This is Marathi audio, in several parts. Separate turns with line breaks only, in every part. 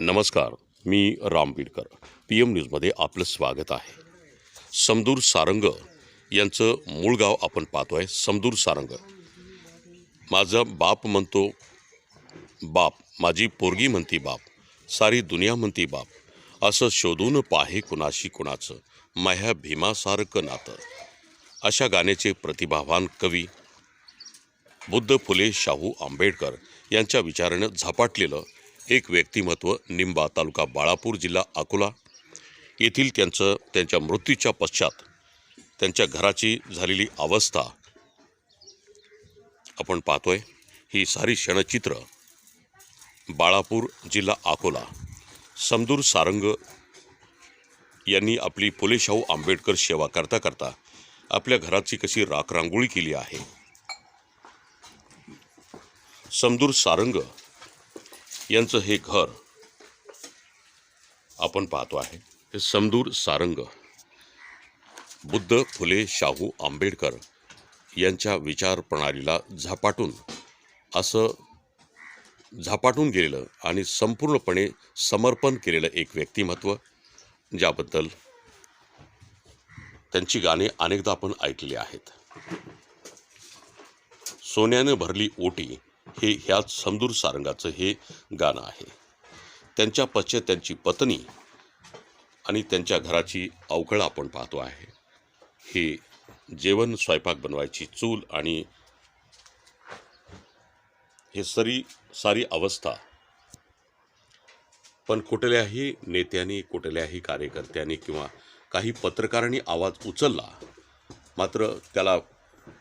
नमस्कार मी राम बीडकर पी एम न्यूजमध्ये आपलं स्वागत आहे. समदूर सारंग यांचं मूळ गाव आपण पाहतो आहे समदूर सारंग. माझा बाप म्हणतो बाप माझी पोरगी म्हणती बाप सारी दुनिया म्हणती बाप. असं शोधून पाहे कुणाशी कुणाचं माह्या भीमासारखं नातं. अशा गाण्याचे प्रतिभावान कवी बुद्ध फुले शाहू आंबेडकर यांच्या विचारानं झपाटलेलं एक व्यक्तिमत्व निंबा तालुका बाळापूर जिल्हा अकोला. येथील त्यांचं त्यांच्या मृत्यूच्या पश्चात त्यांच्या घराची झालेली अवस्था आपण पाहतोय. ही सारी क्षणचित्र बाळापूर जिल्हा अकोला. समदूर सारंग यांनी आपली फुले शाहू आंबेडकर सेवा करता करता आपल्या घराची कशी राखरांगोळी केली आहे. समदूर सारंग यांचं हे घर आपण पाहतो आहे. हे समदूर सारंग बुद्ध फुले शाहू आंबेडकर यांच्या विचार प्रणालीला झपाटून असं झपाटून गेलेलं आणि संपूर्णपणे समर्पण केलेलं एक व्यक्तिमत्व ज्याबद्दल त्यांची गाणी अनेकदा आपण ऐकली आहेत. सोन्यानं भरली ओटी हे ह्याच समदूर सारंगाचं हे गाणं आहे. त्यांच्या पश्चात त्यांची पत्नी आणि त्यांच्या घराची अवकळ आपण पाहतो आहे. हे जेवण स्वयंपाक बनवायची चूल आणि हे सरी सारी अवस्था. पण कुठल्याही नेत्यांनी कुठल्याही कार्यकर्त्यांनी किंवा काही पत्रकारांनी आवाज उचलला मात्र त्याला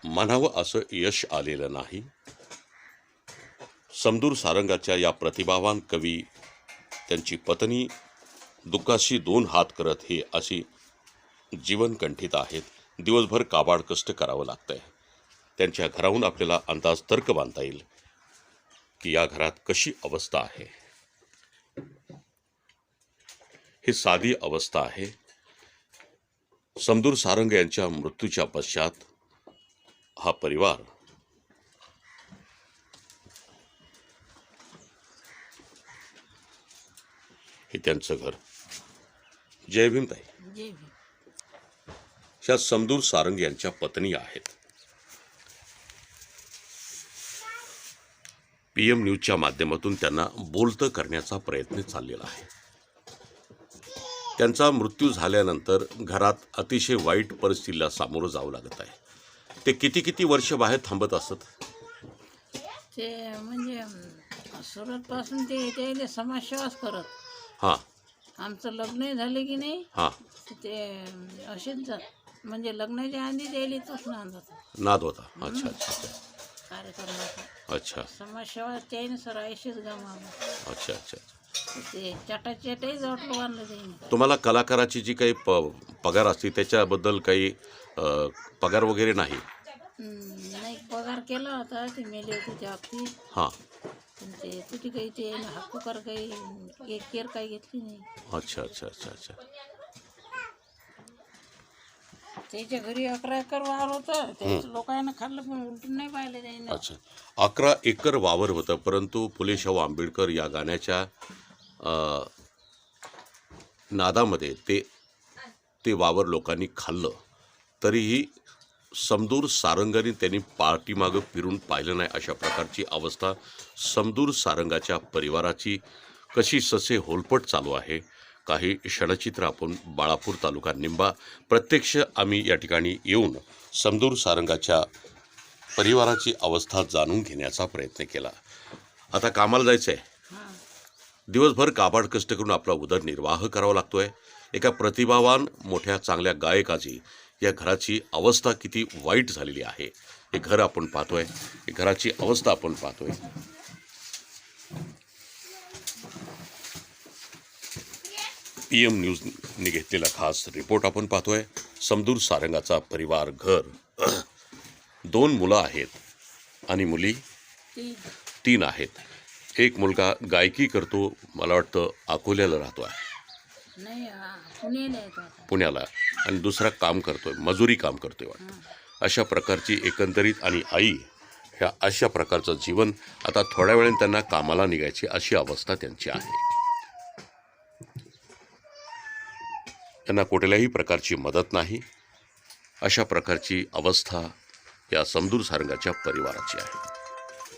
म्हणावं असं यश आलेलं नाही. समदूर सारंगाच्या या प्रतिभावान कवी त्यांची पत्नी दुःखाशी दोन हात करत हे अशी जीवनकंठित आहेत. दिवसभर काबाड कष्ट करावं लागतंय. त्यांच्या घराहून आपल्याला अंदाज तर्क बांधता येईल की या घरात कशी अवस्था आहे. ही साधी अवस्था आहे. समदूर सारंग यांच्या मृत्यूच्या पश्चात हा परिवार हे त्यांचं घर. जय भीम ताई.
जय भीम.
ह्या समदूर सारंग यांच्या पत्नी आहेत. पी एम न्यूजच्या माध्यमातून त्यांना बोलतं करण्याचा प्रयत्न चाललेला आहे. त्यांचा मृत्यू झाल्यानंतर घरात अतिशय वाईट परिस्थितीला सामोरं जावं लागत आहे. ते किती किती वर्ष बाहेर थांबत असत?
ते म्हणजे सुरतपासून ते समाजसेवाच करत.
हां.
आमचं लग्न झालं की नाही
हां.
ते असेच जात म्हणजे लग्नाच्या आधी त्याला तोच नांद होता.
नाद होता. अच्छा अच्छा
कार्यक्रमाचा.
अच्छा.
समाजसेवा त्याने सर ऐशीच गमावलं.
अच्छा अच्छा
ते चटाचटही जोटलं बांधलं त्याने.
तुम्हाला कलाकाराची जी काही प पगार असते त्याच्याबद्दल काही अ, पगार वगैरे नाही?
नाही पगार केला होता ते मेले होते त्या बाबतीत.
हां.
पण ते तुझी काही ते हक्कुकार काही एक केअर काही घेतली नाही.
अच्छा अच्छा अच्छा अच्छा.
त्याच्या घरी अकरा एकर वावर होतं. त्याचं लोकांना खाल्लं पण उलटून नाही पाहिलं त्याने.
अच्छा. अकरा एकर वावर होतं परंतु फुले शाहू आंबेडकर या गाण्याच्या अ, नादामध्ये ते ते वावर लोकांनी खाल्लं. तरीही समदूर सारंगाने त्यांनी पाठीमागं फिरून पाहिलं नाही अशा प्रकारची अवस्था समदूर सारंगाच्या परिवाराची. कशी ससे होलपट चालू आहे काही क्षणचित्र आपण बाळापूर तालुका निंबा प्रत्यक्ष आम्ही या ठिकाणी येऊन समदूर सारंगाच्या परिवाराची अवस्था जाणून घेण्याचा प्रयत्न केला. आता कामाला जायचं आहे दिवसभर काबाड कष्ट करून आपला उदरनिर्वाह करावा लागतोय. एका प्रतिभावान मोठ्या चांगल्या गायकाची या घराची अवस्था किती वाईट झालेली आहे हे घर आपण पाहतोय. हे घराची अवस्था आपण पाहतोय. पी एम न्यूजने घेतलेला खास रिपोर्ट आपण पाहतोय. समदूर सारंगाचा परिवार घर. दोन मुलं आहेत आणि मुली तीन आहेत. एक मुलगा गायकी करतो मला वाटतं अकोल्याला राहतो आहे
पुण्याला
पुण्याला. आणि दुसरा काम करतोय मजुरी काम करतोय वाटतं. अशा प्रकारची एकंदरीत आणि आई ह्या अशा प्रकारचं जीवन आता थोड्या वेळेने त्यांना कामाला निघायची अशी अवस्था त्यांची आहे. त्यांना कुठल्याही प्रकारची मदत नाही. अशा प्रकारची अवस्था या समदूर सारंगाच्या परिवाराची आहे.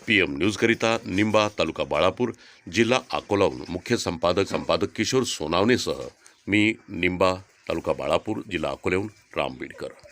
पी एम न्यूजकरिता निंबा तालुका बाळापूर जिल्हा अकोलाहून मुख्य संपादक संपादक किशोर सोनावणेसह मी निंबा तालुका बाळापूर जिल्हा अकोल्याहून राम बीडकर